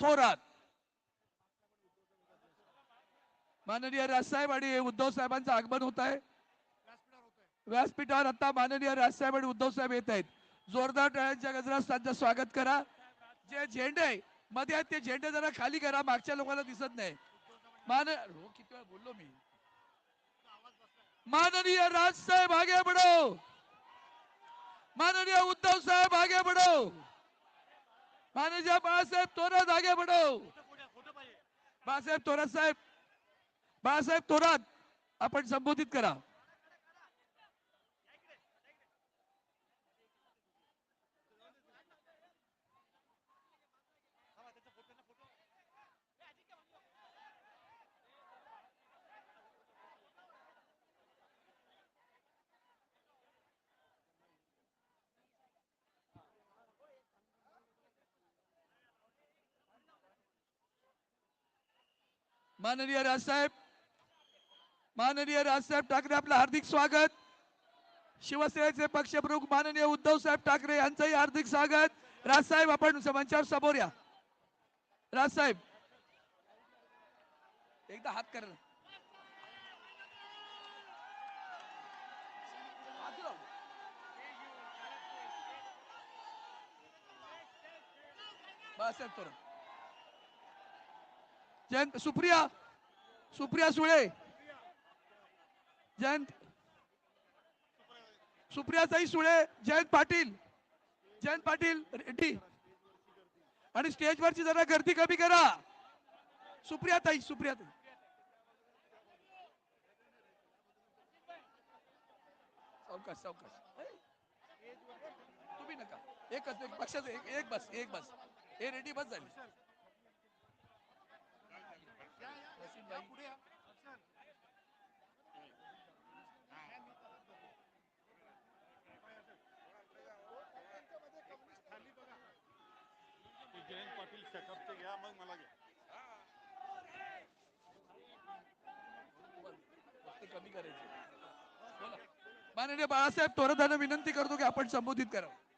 थोरात. माननीय राजसाहेब आणि उद्धव साहेबांचं आगमन होत आहे. व्यासपीठावर आता माननीय राजसाहेब आणि उद्धव साहेब येत आहेत. जोरदार टाळ्यांच्या गजरात त्यांचं स्वागत करा. जे झेंडे मध्ये आहेत ते झेंडे जरा खाली करा मागच्या लोकांना दिसत नाही. मान हो किती वेळा बोललो मी? माननीय राजसाहेब आगे बढ़ो. माननीय उद्धव साहेब आगे बढ़ो. माननीय बाळासाहेब थोरात आगे बढ़ो बाळासाहेब थोरात साहेब बाळासाहेब थोरात आपण संबोधित करा. माननीय राजसाहेब माननीय राजसाहेब ठाकरे आपलं हार्दिक स्वागत. शिवसेनेचे पक्षप्रमुख माननीय उद्धव साहेब ठाकरे यांचंही हार्दिक स्वागत. राजसाहेब आपण मंचावर समोर या. राजसाहेब एकदा हात कर. बाळासाहेब थोरात जयंत सुप्रिया सुप्रिया सुळे. जयंत सुप्रियाताई सुळे जयंत पाटील जयंत पाटील रेड्डी. आणि स्टेजवरची जरा गर्दी कमी करा. सुप्रियाताई सुप्रियाताई. सावकाश सावकाश. तुम्ही नका. एकच एक पक्षाचं एक एक बस एक बस. हे रेडी बस झाली. जयंत पाटील सेटअपचे घ्या मग मला घ्या. कमी करायचे. माननीय बाळासाहेब थोरातांना विनंती करतो की आपण संबोधित करावं.